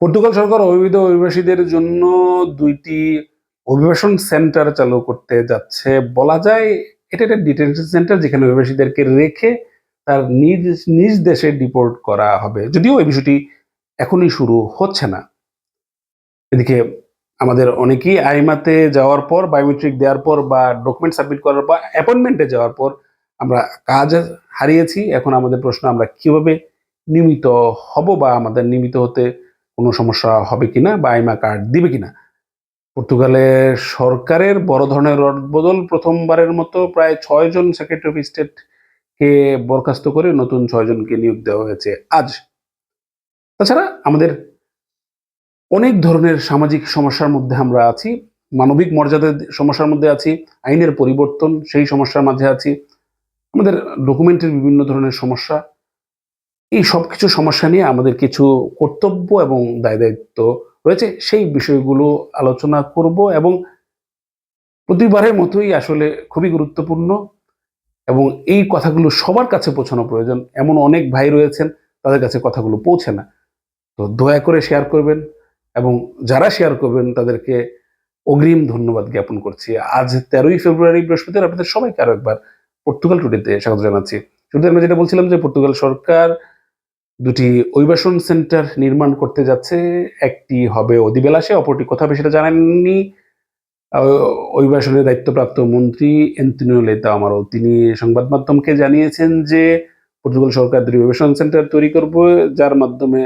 Portugal সরকার অবৈধ অভিবাসীদের জন্য দুইটি অভিবাসন সেন্টার চালু করতে যাচ্ছে। বলা যায়, এটা একটা ডিটেনশন সেন্টার যেখানে অভিবাসীদেরকে রেখে তার নিজ নিজ দেশে ডিপোর্ট করা হবে। যদিও এই বিষয়টি এখনই শুরু হচ্ছে না। এদিকে আমাদের অনেকেই আইমাতে যাওয়ার পর বায়োমেট্রিক দেওয়ার পর বা ডকুমেন্ট সাবমিট করার পর অ্যাপয়েন্টমেন্টে যাওয়ার পর আমরা কাজ হারিয়েছি। এখন আমাদের প্রশ্ন আমরা কীভাবে নিয়মিত হব বা আমাদের নিয়মিত হতে কোনো সমস্যা হবে কিনা বা আইমা কার্ড দিবে কিনা? পর্তুগালের সরকারের বড় ধরনের রদবদল প্রথমবারের মতো প্রায় ছয় জন সেক্রেটারি অফ স্টেটকে বরখাস্ত করে নতুন ছয় জনকে নিয়োগ দেওয়া হয়েছে আজ। তাছাড়া আমাদের অনেক ধরনের সামাজিক সমস্যার মধ্যে আমরা আছি, মানবিক মর্যাদার সমস্যার মধ্যে আছি, আইনের পরিবর্তন সেই সমস্যার মাঝে আছি। আমাদের ডকুমেন্টের বিভিন্ন ধরনের সমস্যা এই সব কিছু সমস্যা নিয়ে আমাদের কিছু কর্তব্য এবং দায় দায়িত্ব রয়েছে। সেই বিষয়গুলো আলোচনা করব এবং প্রতিবারের মতোই আসলে খুবই গুরুত্বপূর্ণ এবং এই কথাগুলো সবার কাছে পৌঁছানো প্রয়োজন। এমন অনেক ভাই রয়েছেন, তাদের কাছে কথাগুলো পৌঁছে না। তো দয়া করে শেয়ার করবেন এবং যারা শেয়ার করবেন, তাদেরকে অগ্রিম ধন্যবাদ জ্ঞাপন করছি। আজ তেরোই ফেব্রুয়ারি, বৃহস্পতিবার আপনাদের সবাইকে আরও একবার পর্তুগাল টুডেতে স্বাগত জানাচ্ছি। শুরুতে আমরা যেটা বলছিলাম যে পর্তুগাল সরকার দুটি অভিবাসন সেন্টার নির্মাণ করতে যাচ্ছে। একটি হবে অধিবেলাসে অপরটি কোথাও সেটা জানাননি। অভিবাসনের দায়িত্বপ্রাপ্ত মন্ত্রী এন্তিনিও লেতা আমারও তিনি সংবাদ মাধ্যমকে জানিয়েছেন যে পর্তুগাল সরকার দুটি অভিবাসন সেন্টার তৈরি করবে, যার মাধ্যমে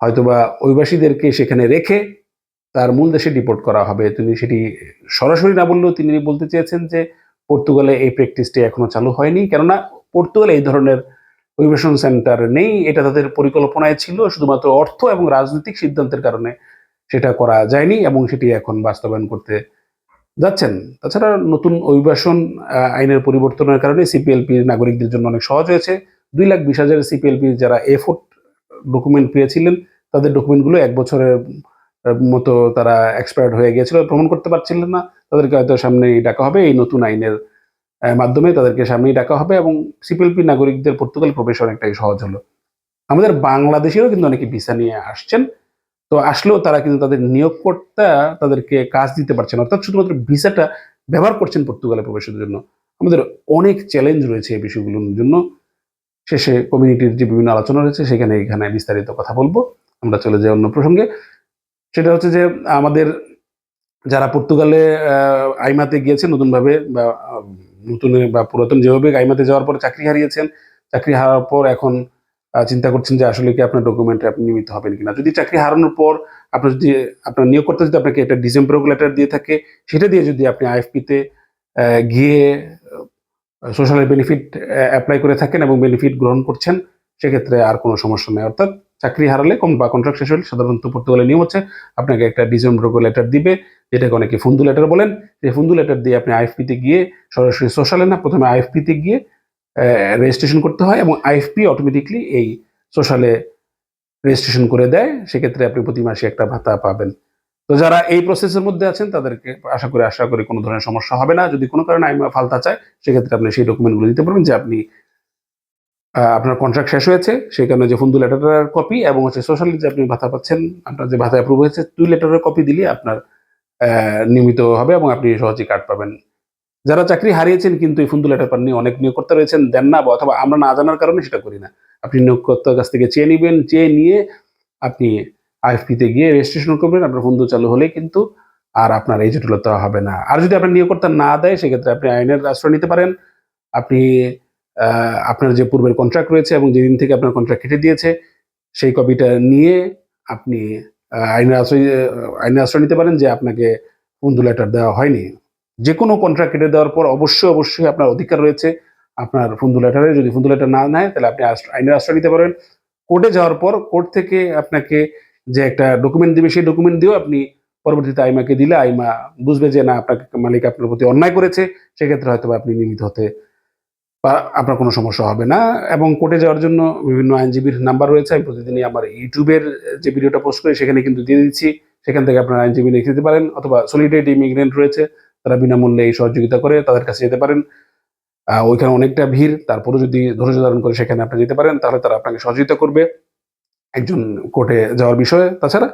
হয়তোবা অভিবাসীদেরকে সেখানে রেখে তার মূল দেশে ডিপোর্ট করা হবে। তিনি সেটি সরাসরি না বললেও তিনি বলতে চেয়েছেন যে পর্তুগালে এই প্র্যাকটিসটি এখনও চালু হয়নি। কেননা পর্তুগালে এই ধরনের অভিবাসন সেন্টার নেই। এটা তাদের পরিকল্পনায় ছিল, শুধুমাত্র অর্থ এবং রাজনৈতিক সিদ্ধান্তের কারণে সেটা করা যায়নি এবং সেটি এখন বাস্তবায়ন করতে যাচ্ছেন। তাছাড়া নতুন অভিবাসন আইনের পরিবর্তনের কারণে সিপিএলপি নাগরিকদের জন্য অনেক সহজ হয়েছে। দুই লাখ বিশ হাজার সিপিএলপি যারা এফোর্ট ডকুমেন্ট পেয়েছিলেন, তাদের ডকুমেন্টগুলো এক বছরের মতো তারা এক্সপায়ার্ড হয়ে গিয়েছিল প্রমাণ করতে পারছিলেন না। তাদেরকে হয়তো সামনেই ডাকা হবে এই নতুন আইনের মাধ্যমে তাদেরকে সামনেই ডাকা হবে এবং সিপিএলপি নাগরিকদের পর্তুগাল প্রবেশ অনেকটাই সহজ হলো। আমাদের বাংলাদেশেরও কিন্তু অনেকে ভিসা নিয়ে আসছেন। তো আসলেও তারা কিন্তু তাদের নিয়োগকর্তা তাদেরকে কাজ দিতে পারছেন অর্থাৎ শুধুমাত্র ভিসাটা ব্যবহার করছেন পর্তুগালে প্রবেশের জন্য। আমাদের অনেক চ্যালেঞ্জ রয়েছে এই বিষয়গুলোর জন্য। শেষে কমিউনিটির যে বিভিন্ন আলোচনা রয়েছে, সেখানে এখানে বিস্তারিত কথা বলব। আমরা চলে যাই অন্য প্রসঙ্গে। সেটা হচ্ছে যে আমাদের যারা পর্তুগালে আইমাতে গিয়েছে নতুনভাবে নতুন বা পুরাতন যেভাবে আইমাতে যাওয়ার পর চাকরি হারিয়েছেন, চাকরি হারার পর এখন চিন্তা করছেন যে আসলে কি আপনার ডকুমেন্টে আপনি নিয়মিত হবেন কিনা। যদি চাকরি হারানোর পর আপনার যদি, আপনার নিয়োগকর্তা যদি আপনাকে একটা ডিসেম্বর লেটার দিয়ে থাকে, সেটা দিয়ে যদি আপনি আইএফপিতে গিয়ে সোশ্যাল বেনিফিট অ্যাপ্লাই করে থাকেন এবং বেনিফিট গ্রহণ করছেন, সেক্ষেত্রে আর কোনো সমস্যা নেই। অর্থাৎ চাকরি হারালে বা কন্ট্রাক্ট শেষ হলে সাধারণত পর্তুগালের নিয়ম হচ্ছে আপনাকে একটা ডিসেম্বর লেটার দিবে, যেটাকে অনেকে ফুন্দু লেটার বলেন। সেই ফুন্দু লেটার দিয়ে আপনি আইএফপিতে গিয়ে সরাসরি সোশ্যালে না, প্রথমে আইএফপিতে গিয়ে রেজিস্ট্রেশন করতে হয় এবং আইএফপি অটোমেটিকলি এই সোশ্যালে রেজিস্ট্রেশন করে দেয়। সেক্ষেত্রে আপনি প্রতি মাসে একটা ভাতা পাবেন। তো যারা এই প্রসেসের মধ্যে আছেন, তাদেরকে আশা করি আশা করি কোনো ধরনের সমস্যা হবে না। যদি কোনো কারণে আইমা ফালতা চায়, সেক্ষেত্রে আপনি সেই ডকুমেন্টগুলো দিতে পারবেন যে আপনি আপনার কন্ট্রাক্ট শেষ হয়েছে, সেই কারণে যে ফুন্দু লেটারের কপি এবং হচ্ছে সোশ্যালি যে আপনি ভাতা পাচ্ছেন, আপনার যে ভাতা অ্যাপ্রুভ হয়েছে দুই লেটারের কপি দিলে আপনার নিয়মিত হবে এবং আপনি সহজেই কার্ড পাবেন। যারা চাকরি হারিয়েছেন কিন্তু এই ফুন্দু লেটার পাননি অনেক নিয়োগকর্তা রয়েছেন, দেন না অথবা আমরা না জানার কারণে সেটা করি না। আপনি নিয়োগকর্তার কাছ থেকে চেয়ে নেবেন, চেয়ে নিয়ে আপনি আইএফপিতে গিয়ে রেজিস্ট্রেশন করবেন, আপনার বন্ধু চালু হলে কিন্তু আর আপনার এই জটিলতা হবে না। আর যদি আপনার নিয়োগকর্তা না দেয়, সেক্ষেত্রে আপনি আইনের আশ্রয় নিতে পারেন। আপনি আপনার যে পূর্বের কন্ট্রাক্ট রয়েছে এবং যেদিন থেকে আপনার কন্ট্রাক্ট কেটে দিয়েছে, সেই কপিটা নিয়ে আপনি আইনের আশ্রয় আইনের আশ্রয় নিতে পারেন যে আপনাকে বন্ধু লেটার দেওয়া হয়নি। যে কোনো কন্ট্রাক্ট কেটে দেওয়ার পর অবশ্যই অবশ্যই আপনার অধিকার রয়েছে আপনার ফুন্দু লেটারে যদি ফুন্দু লেটার না নেয়, তাহলে আপনি আইনের আশ্রয় নিতে পারেন। কোর্টে যাওয়ার পর কোর্ট থেকে আপনাকে যে একটা ডকুমেন্ট দিবে, সেই ডকুমেন্ট দিয়েও আপনি পরবর্তীতে আইমাকে দিলে আইমা বুঝবে যে না, আপনাকে মালিক আপনার প্রতি অন্যায় করেছে, সেক্ষেত্রে হয়তো আপনি নিয়মিত হতে আপনার কোনো সমস্যা হবে না এবং কোর্টে যাওয়ার জন্য বিভিন্ন আইনজীবীর নাম্বার রয়েছে। আমি প্রতিদিনই আমার ইউটিউবের যে ভিডিওটা পোস্ট করি সেখানে কিন্তু দিয়ে দিচ্ছি। সেখান থেকে আপনার আইনজীবী লিখে দিতে পারেন অথবা সলিডেট ইমিগ্রেন্ট রয়েছে, তারা বিনামূল্যে এই সহযোগিতা করে তাদের কাছে যেতে পারেন। ওইখানে অনেকটা ভিড় তারপরে যদি ধৈর্য ধারণ করে সেখানে আপনি যেতে পারেন, তাহলে তারা আপনাকে সহযোগিতা করবে। একজন কোর্টে যাওয়ার বিষয়ে। তাছাড়া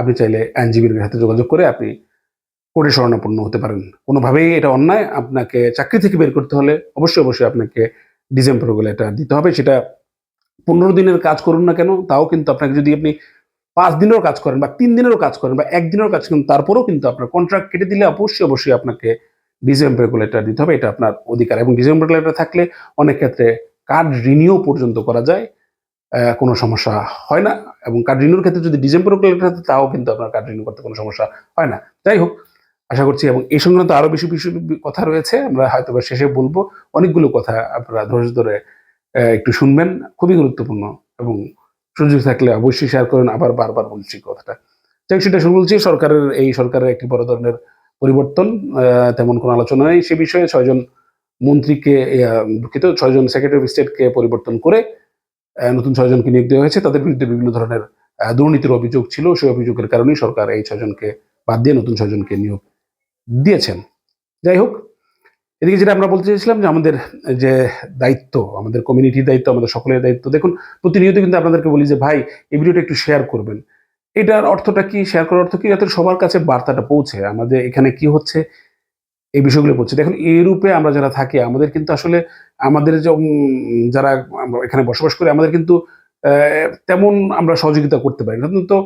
আপনি চাইলে আইনজীবীর সাথে যোগাযোগ করে আপনি কোর্টে শরণাপন্ন হতে পারেন। কোনোভাবেই এটা অন্যায়। আপনাকে চাকরি থেকে বের করতে হলে অবশ্যই অবশ্যই আপনাকে ডিসেম্বর এটা দিতে হবে। সেটা পনেরো দিনের কাজ করুন না কেন, তাও কিন্তু আপনাকে যদি আপনি পাঁচ দিনেরও কাজ করেন বা তিন দিনেরও কাজ করেন বা একদিনেরও কাজ করেন, তারপরেও কিন্তু আপনার কন্ট্রাক্ট কেটে দিলে অবশ্যই অবশ্যই আপনাকে ডিসেম্বর রেগুলেটর দিতে হবে। এটা আপনার অধিকার। এবং ডিসেম্বর রেগুলেটর থাকলে অনেক ক্ষেত্রে কার্ড রিনিউ পর্যন্ত করা যায়। কোনো সমস্যা হয় না। এবং কার্ড রিনিউর ক্ষেত্রে যদি ডিসেম্বর রেগুলেটর থাকে তাও কিন্তু আপনার কার্ড রিনিউ করতে কোনো সমস্যা হয় না। যাই হোক আশা করছি, এবং এই সংক্রান্ত আরও বেশি বেশি কথা রয়েছে, আমরা হয়তো বা শেষে বলব। অনেকগুলো কথা আপনারা ধৈর্য ধরে একটু শুনবেন, খুবই গুরুত্বপূর্ণ, এবং সুযোগ থাকলে অবশ্যই শেয়ার করেন। আবার বারবার বলছি কথাটা। যাই সেটা শুরু বলছি, সরকারের, এই সরকারের একটি বড় ধরনের পরিবর্তন তেমন কোনো আলোচনা নেই সে বিষয়ে। ছয়জন মন্ত্রীকে দুঃখিত, ছয়জন সেক্রেটারি অফ স্টেটকে পরিবর্তন করে নতুন ছয়জনকে নিয়োগ দেওয়া হয়েছে। তাদের বিরুদ্ধে বিভিন্ন ধরনের দুর্নীতির অভিযোগ ছিল। সেই অভিযোগের কারণেই সরকার এই ছয়জনকে বাদ দিয়ে নতুন ছয়জনকে নিয়োগ দিয়েছেন। যাই হোক, এদিকে যেটা আমরা বলতে চাইছিলাম যে আমাদের যে দায়িত্ব, আমাদের কমিউনিটির দায়িত্ব, আমাদের সকলের দায়িত্ব, দেখুন, প্রতিনিয়ত কিন্তু আপনাদেরকে বলি যে, ভাই, এই ভিডিওটা একটু শেয়ার করবেন। এটার অর্থটা কি? শেয়ার করার অর্থ কি? যাতে সবার কাছে বার্তাটা পৌঁছে, আমাদের এখানে কি হচ্ছে, এই বিষয়গুলো পড়ছে দেখুন, এই রূপে আমরা যারা থাকি, আমাদের কিন্তু আসলে, আমাদের যারা এখানে বসবাস করি, আমাদের কিন্তু তেমন আমরা সহযোগিতা করতে পারি না। তো,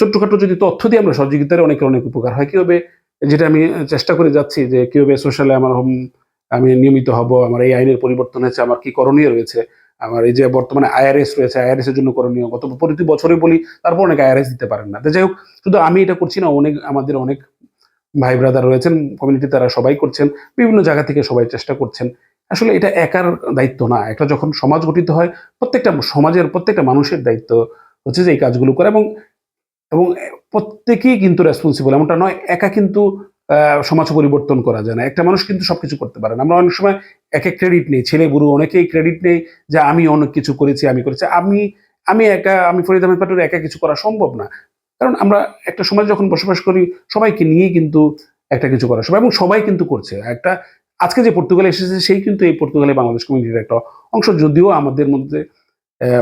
ছোট্টখাটো যদি তথ্য দিয়ে আমরা সহযোগিতার অনেকের অনেক উপকার হয়। কীভাবে যেটা আমি চেষ্টা করে যাচ্ছি যে কীভাবে সোশ্যালে আমার হোম, আমি নিয়মিত হব, আমার এই আইনের পরিবর্তন হয়েছে, আমার কি করণীয় রয়েছে, আমার এই যে বর্তমানে আইআরএস রয়েছে আইআরএস এর জন্য করণীয়, গত প্রতি বছরে বলি, তারপর অনেক আইআরএস দিতে পারেন না। যাই হোক, শুধু আমি এটা করছি না, অনেক আমাদের অনেক ভাই ব্রাদার রয়েছেন কমিউনিটি তারা সবাই করছেন, বিভিন্ন জায়গা থেকে সবাই চেষ্টা করছেন। আসলে এটা একার দায়িত্ব না, একটা যখন সমাজ গঠিত হয়, প্রত্যেকটা সমাজের, প্রত্যেকটা মানুষের দায়িত্ব হচ্ছে যে এই কাজগুলো করে এবং এবং প্রত্যেকেই কিন্তু রেসপন্সিবল এমনটা নয়, একা কিন্তু সমাজ পরিবর্তন করা যায় না। একটা মানুষ কিন্তু সবকিছু করতে পারে না। আমরা অনেক সময় এক এক ক্রেডিট নেই, ছেলে, বুড়ো, অনেকেই ক্রেডিট নেই যে আমি অনেক কিছু করেছি, আমি করেছি। আমি আমি একা, আমি ফরিদ আহমেদ পাটুর একা কিছু করা সম্ভব না। কারণ আমরা একটা সমাজ যখন বসবাস করি, সবাইকে নিয়েই কিন্তু একটা কিছু করা সম্ভব। এবং সবাই কিন্তু করছে। একটা, আজকে যে পর্তুগালে এসেছে, সেই কিন্তু এই পর্তুগালে বাংলাদেশ কমিউনিটির একটা অংশ। যদিও আমাদের মধ্যে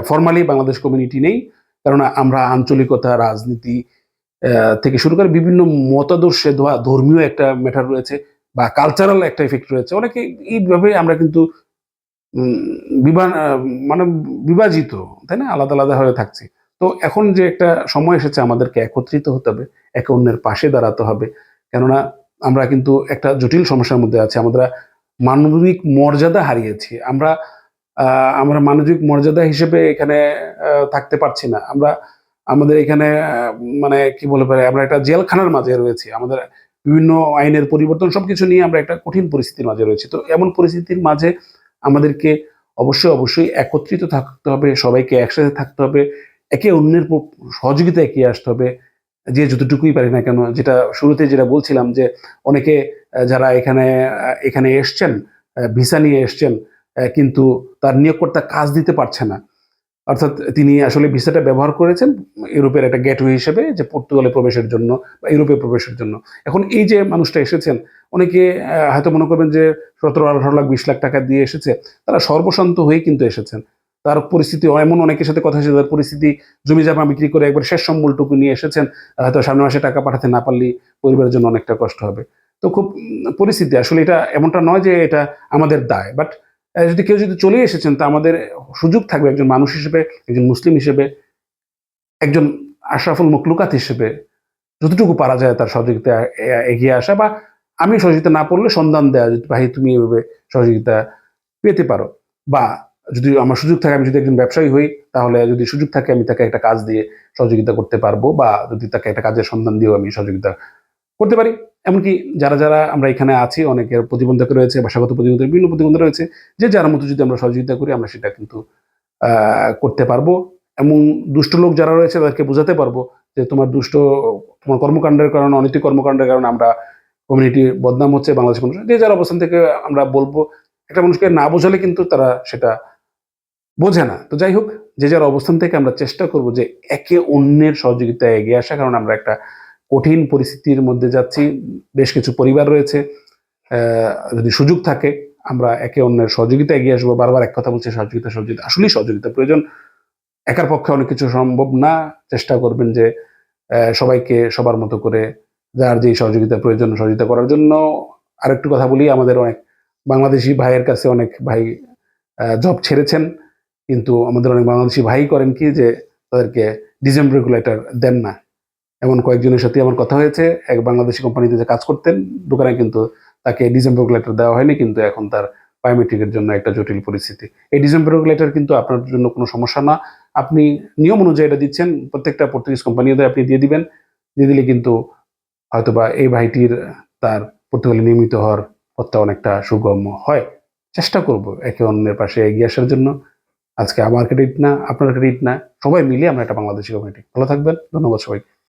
ফর্মালি বাংলাদেশ কমিউনিটি নেই কারণ আমরা আঞ্চলিকতা, রাজনীতি থেকে শুরু করে বিভিন্ন মতাদর্শে ধর্মীয় একটা ম্যাটার রয়েছে বা কালচারাল একটা ইফেক্ট রয়েছে। অনেকে এইভাবে আমরা কিন্তু মানে বিভাজিত, তাই না? আলাদা আলাদা হয়ে থাকছি। তো এখন যে একটা সময় এসেছে, আমাদেরকে একত্রিত হতে হবে, একে অন্যের পাশে দাঁড়াতে হবে। কেননা আমরা কিন্তু একটা জটিল সমস্যার মধ্যে আছি। আমরা মানবিক মর্যাদা হারিয়েছি। আমরা আমরা মানবিক মর্যাদা হিসেবে এখানে থাকতে পারছি না। আমরা, আমাদের এখানে মানে কি বলে পারে, আমরা একটা জেলখানার মাঝে রয়েছি। আমাদের বিভিন্ন আইনের পরিবর্তন সবকিছু নিয়ে আমরা একটা কঠিন পরিস্থিতির মাঝে রয়েছি। তো এমন পরিস্থিতির মাঝে আমাদেরকে অবশ্যই অবশ্যই একত্রিত থাকতে হবে, সবাইকে একসাথে থাকতে হবে, একে অন্যের সহযোগিতা এগিয়ে আসতে হবে, যে যতটুকুই পারি না কেন। যেটা শুরুতে যেটা বলছিলাম যে, অনেকে, যারা এখানে এখানে এসছেন ভিসা নিয়ে এসছেন কিন্তু তার নিয়োগকর্তা কাজ দিতে পারছে না। অর্থাৎ তিনি আসলে ভিসাটা ব্যবহার করেছেন ইউরোপের একটা গেটওয়ে হিসেবে যে পর্তুগালে প্রবেশের জন্য বা ইউরোপে প্রবেশের জন্য। এখন এই যে মানুষটা এসেছেন, অনেকে হয়তো মনে করবেন যে সতেরো, আঠারো লাখ, বিশ লাখ টাকা দিয়ে এসেছে, তারা সর্বশান্ত হয়ে কিন্তু এসেছেন। তার পরিস্থিতি এমন অনেকের সাথে কথা হয়েছে তার পরিস্থিতি জমি জামা বিক্রি করে একবার শেষ সম্বলটুকু নিয়ে এসেছেন হয়তো সামনে মাসে টাকা পাঠাতে না পারলে পরিবারের জন্য অনেকটা কষ্ট হবে। তো খুব পরিস্থিতি, আসলে এটা এমনটা নয় যে এটা আমাদের দায় বাট যদি কেউ যদি চলে এসেছেন, তা আমাদের সুযোগ থাকবে একজন মানুষ হিসেবে, একজন মুসলিম হিসেবে, একজন আশরাফুল মকলুকাত হিসেবে যতটুকু পারা যায় তার সহযোগিতা এগিয়ে আসা বা আমি সহযোগিতা না পড়লে সন্ধান দেওয়া যদি ভাই তুমি এভাবে সহযোগিতা পেতে পারো বা যদি আমার সুযোগ থাকে, আমি যদি একজন ব্যবসায়ী হই, তাহলে যদি সুযোগ থাকে, আমি তাকে একটা কাজ দিয়ে সহযোগিতা করতে পারব বা যদি তাকে একটা কাজের সন্ধান দিয়েও আমি সহযোগিতা করতে পারি। এমনকি যারা যারা আমরা এখানে আছি, অনেকের প্রতিবন্ধক রয়েছে ভাষাগত প্রতিবন্ধক বিভিন্ন প্রতিবন্ধক রয়েছে, যে যার মতো যদি আমরা সহযোগিতা করি, আমরা সেটা কিন্তু করতে পারব। এমন দুষ্ট লোক যারা রয়েছে, তাদেরকে বোঝাতে পারব যে তোমার দুষ্ট, তোমার কর্মকাণ্ডের কারণে, অনৈতিক কর্মকাণ্ডের কারণে আমরা কমিউনিটি বদনাম হচ্ছে বাংলাদেশ মানুষ। যে যার অবস্থান থেকে আমরা বলব, একটা মানুষকে না বোঝালে কিন্তু তারা সেটা বোঝে না। তো যাই হোক, যে যার অবস্থান থেকে আমরা চেষ্টা করব যে একে অন্যের সহযোগিতায় এগিয়ে আসা কারণ আমরা একটা কঠিন পরিস্থিতির মধ্যে যাচ্ছি, বেশ কিছু পরিবার রয়েছে। যদি সুযোগ থাকে, আমরা একে অন্যের সহযোগিতা এগিয়ে আসব। বারবার এক কথা বলছে, সহযোগিতা সহযোগিতা, আসলেই সহযোগিতা প্রয়োজন। একার পক্ষে অনেক কিছু সম্ভব না। চেষ্টা করবেন যে সবাইকে সবার মতো করে যার যে সহযোগিতা প্রয়োজন, সহযোগিতা করার জন্য। আরেকটু কথা বলি, আমাদের অনেক বাংলাদেশি ভাইয়ের কাছে অনেক ভাই জব ছেড়েছেন। কিন্তু আমাদের অনেক বাংলাদেশি ভাই করেন কি যে, তাদেরকে ডিজেম রেগুলেটর দেন না। এমন কয়েকজনের সাথে আমার কথা হয়েছে। এক বাংলাদেশি কোম্পানিতে যে কাজ করতেন, দোকানে কিন্তু তাকে ডিসেম্বর লেটার দেওয়া হয়নি, কিন্তু এখন তার বায়োমেট্রিকের জন্য একটা জটিল পরিস্থিতি। এই ডিসেম্বর লেটার কিন্তু আপনার জন্য কোনো সমস্যা না। আপনি নিয়ম অনুযায়ী এটা দিচ্ছেন, প্রত্যেকটা পর্তুগিজ কোম্পানিতে আপনি দিয়ে দিবেন। দিয়ে দিলে কিন্তু হয়তোবা এই ভাইটির তার পর্তুগালে নিয়মিত হওয়ার পথটা অনেকটা সুগম্য হয়। চেষ্টা করব একে অন্যের পাশে এগিয়ে আসার জন্য। আজকে আমার ক্রেডিট না, আপনার ক্রেডিট না, সবাই মিলে আমরা একটা বাংলাদেশি কমিটি ভালো থাকবেন, ধন্যবাদ সবাই